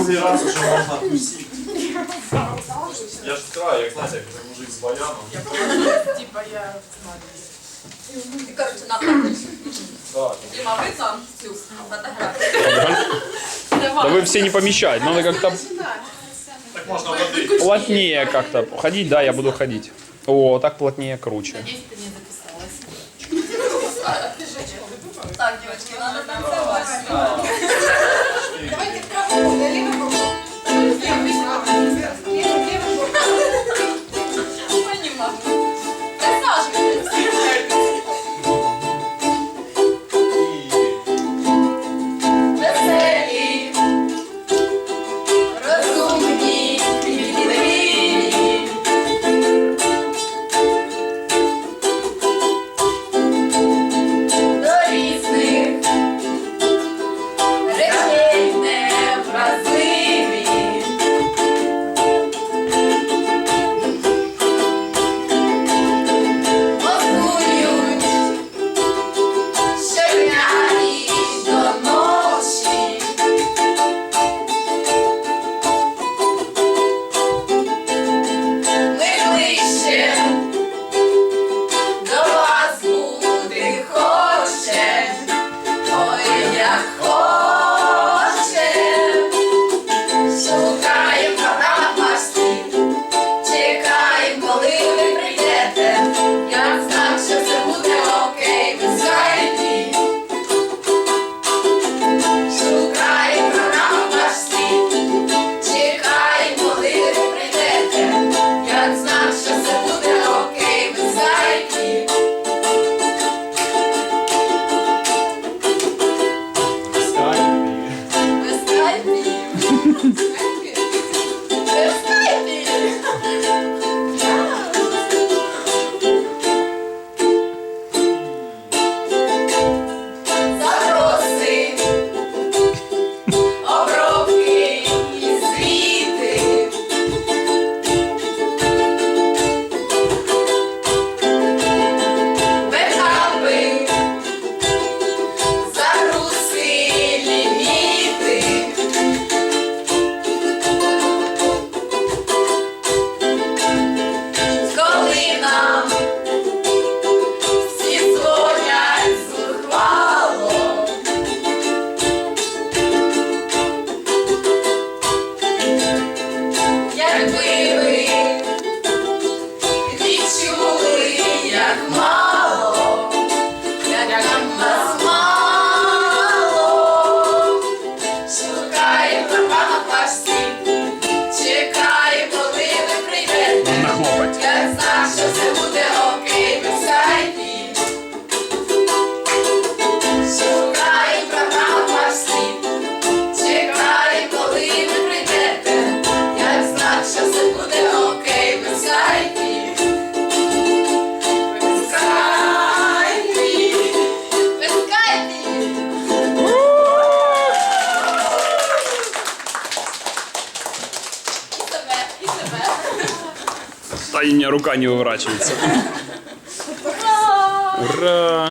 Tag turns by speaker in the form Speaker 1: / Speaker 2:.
Speaker 1: другий раз вже можна тусити. Я ж краю, як знаєте, як вже мужик з баяном.
Speaker 2: Типа я знаю.
Speaker 3: І, коротше, наприклад,
Speaker 1: Так.
Speaker 3: Діма, ви там цю фотографію.
Speaker 4: Да вы все не помещать. Надо как-то
Speaker 1: Так можна водити.
Speaker 4: плотнее как-то. Ходить, да, я буду ходить. О, так плотнее круче.
Speaker 2: Надеюсь, ты не записалась.
Speaker 3: Так, дівчатки, треба танцювати. Thank
Speaker 4: you. И у меня рука не выворачивается. Ура!